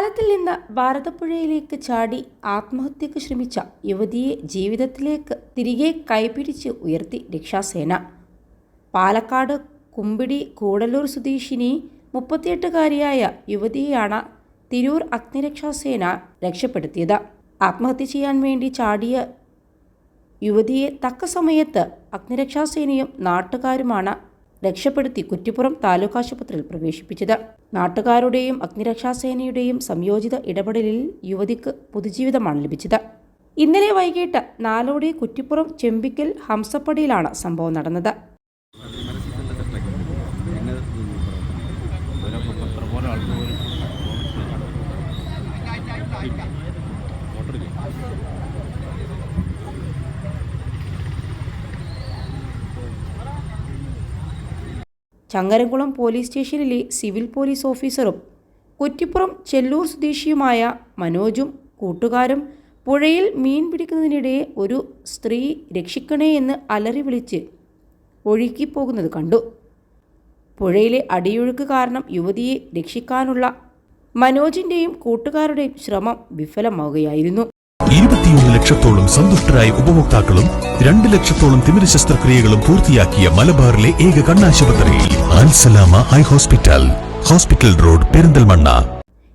പാലത്തിൽ നിന്ന് ഭാരതപ്പുഴയിലേക്ക് ചാടി ആത്മഹത്യക്ക് ശ്രമിച്ച യുവതിയെ ജീവിതത്തിലേക്ക് തിരികെ കൈപിടിച്ച് ഉയർത്തി രക്ഷാസേന. പാലക്കാട് കുമ്പിടി കൂടല്ലൂർ സ്വദേശിനി മുപ്പത്തിയെട്ടുകാരിയായ യുവതിയെയാണ് തിരൂർ അഗ്നിരക്ഷാസേന രക്ഷപ്പെടുത്തിയത്. ആത്മഹത്യ ചെയ്യാൻ വേണ്ടി ചാടിയ യുവതിയെ തക്ക സമയത്ത് അഗ്നിരക്ഷാസേനയും നാട്ടുകാരുമാണ് രക്ഷപ്പെടുത്തി കുറ്റിപ്പുറം താലൂക്ക് ആശുപത്രിയിൽ പ്രവേശിപ്പിച്ചത്. നാട്ടുകാരുടെയും അഗ്നിരക്ഷാസേനയുടെയും സംയോജിത ഇടപെടലിൽ യുവതിക്ക് പുതുജീവിതമാണ് ലഭിച്ചത്. ഇന്നലെ വൈകിട്ട് നാലോടെ കുറ്റിപ്പുറം ചെമ്പിക്കൽ ഹംസപ്പടിയിലാണ് സംഭവം നടന്നത്. ചങ്ങരംകുളം പോലീസ് സ്റ്റേഷനിലെ സിവിൽ പോലീസ് ഓഫീസറും കുറ്റിപ്പുറം ചെല്ലൂർ സ്വദേശിയുമായ മനോജും കൂട്ടുകാരും പുഴയിൽ മീൻ പിടിക്കുന്നതിനിടെ ഒരു സ്ത്രീ രക്ഷിക്കണേ എന്ന് അലറി വിളിച്ച് ഒഴുകിപ്പോകുന്നത് കണ്ടു. പുഴയിലെ അടിയൊഴുക്ക് കാരണം യുവതിയെ രക്ഷിക്കാനുള്ള മനോജിന്റെയും കൂട്ടുകാരുടെയും ശ്രമം വിഫലമാവുകയായിരുന്നു. ഇരുപത്തിയൊന്ന് ലക്ഷത്തോളം സന്തുഷ്ടരായ ഉപഭോക്താക്കളും രണ്ട് ലക്ഷത്തോളം തിമിര ശസ്ത്രക്രിയകളും പൂർത്തിയാക്കിയ മലബാറിലെ ഏക കണ്ണാശുപത്രി Alsalama eye hospital hospital road Perinthalmanna.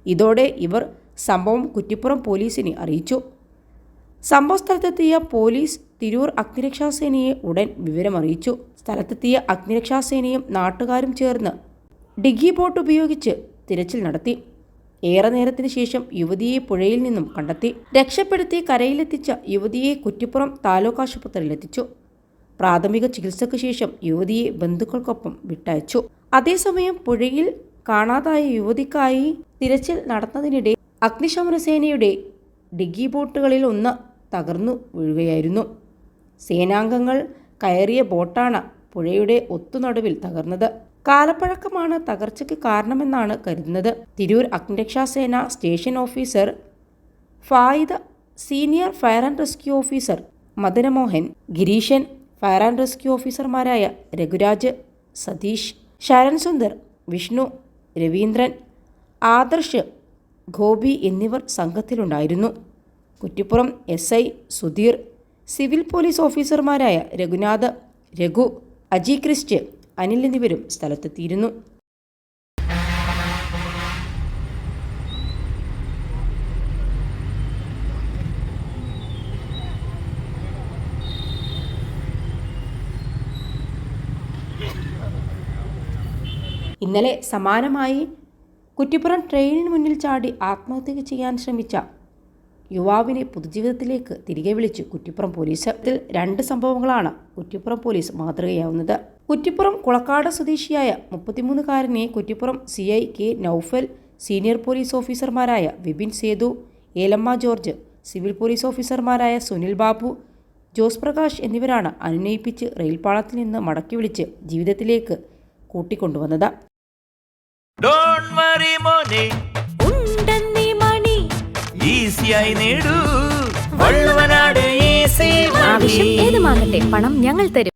ഇതോടെ ഇവർ സംഭവം കുറ്റിപ്പുറം പോലീസിനെ അറിയിച്ചു. സംഭവ സ്ഥലത്തെത്തിയ പോലീസ് തിരൂർ അഗ്നിരക്ഷാസേനയെ ഉടൻ വിവരമറിയിച്ചു. സ്ഥലത്തെത്തിയ അഗ്നിരക്ഷാസേനയും നാട്ടുകാരും ചേർന്ന് ഡിഗി ബോട്ട് ഉപയോഗിച്ച് തിരച്ചിൽ നടത്തി. ഏറെ നേരത്തിന് ശേഷം യുവതിയെ പുഴയിൽ നിന്നും കണ്ടെത്തി രക്ഷപ്പെടുത്തി കരയിലെത്തിച്ച യുവതിയെ കുറ്റിപ്പുറം താലൂക്ക് ആശുപത്രിയിലെത്തിച്ചു പ്രാഥമിക ചികിത്സയ്ക്ക് ശേഷം യുവതിയെ ബന്ധുക്കൾക്കൊപ്പം വിട്ടയച്ചു. അതേസമയം പുഴയിൽ കാണാതായ യുവതിക്കായി തിരച്ചിൽ നടന്നതിനിടെ അഗ്നിശമന സേനയുടെ ഡിഗി ബോട്ടുകളിൽ ഒന്ന് തകർന്നു വീഴുകയായിരുന്നു. സേനാംഗങ്ങൾ കയറിയ ബോട്ടാണ് പുഴയുടെ ഒത്തുനടുവിൽ തകർന്നത്. കാലപ്പഴക്കമാണ് തകർച്ചയ്ക്ക് കാരണമെന്നാണ് കരുതുന്നത്. Tirur അഗ്നിരക്ഷാസേന station officer Fayida senior fire and rescue officer Madanamohan Gireeshan fire and rescue ഓഫീസർമാരായ രഘുരാജ് സതീഷ് ശരൺ സുന്ദർ വിഷ്ണു രവീന്ദ്രൻ ആദർശ് ഗോപി എന്നിവർ സംഘത്തിലുണ്ടായിരുന്നു. Kuttippuram S I Sudheer civil police ഓഫീസർമാരായ രഘുനാഥ് രഘു അജി ക്രിസ്റ്റ് അനിൽ എന്നിവരും സ്ഥലത്തെത്തിയിരുന്നു. ഇന്നലെ സമാനമായി കുറ്റിപ്പുറം ട്രെയിനിന് മുന്നിൽ ചാടി ആത്മഹത്യ ചെയ്യാൻ ശ്രമിച്ച യുവാവിനെ പൊതുജീവിതത്തിലേക്ക് തിരികെ വിളിച്ചു കുറ്റിപ്പുറം പോലീസ്. രണ്ട് സംഭവങ്ങളാണ് കുറ്റിപ്പുറം പോലീസ് മാതൃകയാവുന്നത്. കുറ്റിപ്പുറം കുളക്കാട് സ്വദേശിയായ മുപ്പത്തിമൂന്നുകാരനെ Kuttippuram C I K Noufal senior police ഓഫീസർമാരായ Vipin Sethu Elamma George civil police ഓഫീസർമാരായ സുനിൽ ബാബു ജോസ് പ്രകാശ് എന്നിവരാണ് അനുനയിപ്പിച്ച് റെയിൽപാളത്തിൽ നിന്ന് മടക്കി വിളിച്ച് ജീവിതത്തിലേക്ക് കൂട്ടിക്കൊണ്ടുവന്നത്. ഡോണ്ട് വറി മോനെ. ഉണ്ടെന്നീ മണി. ഈസിയായി നേടൂ. വള്ളുവനാട് ഈസി ആവശ്യം ഏതുമാകട്ടെ പണം ഞങ്ങൾ തരും.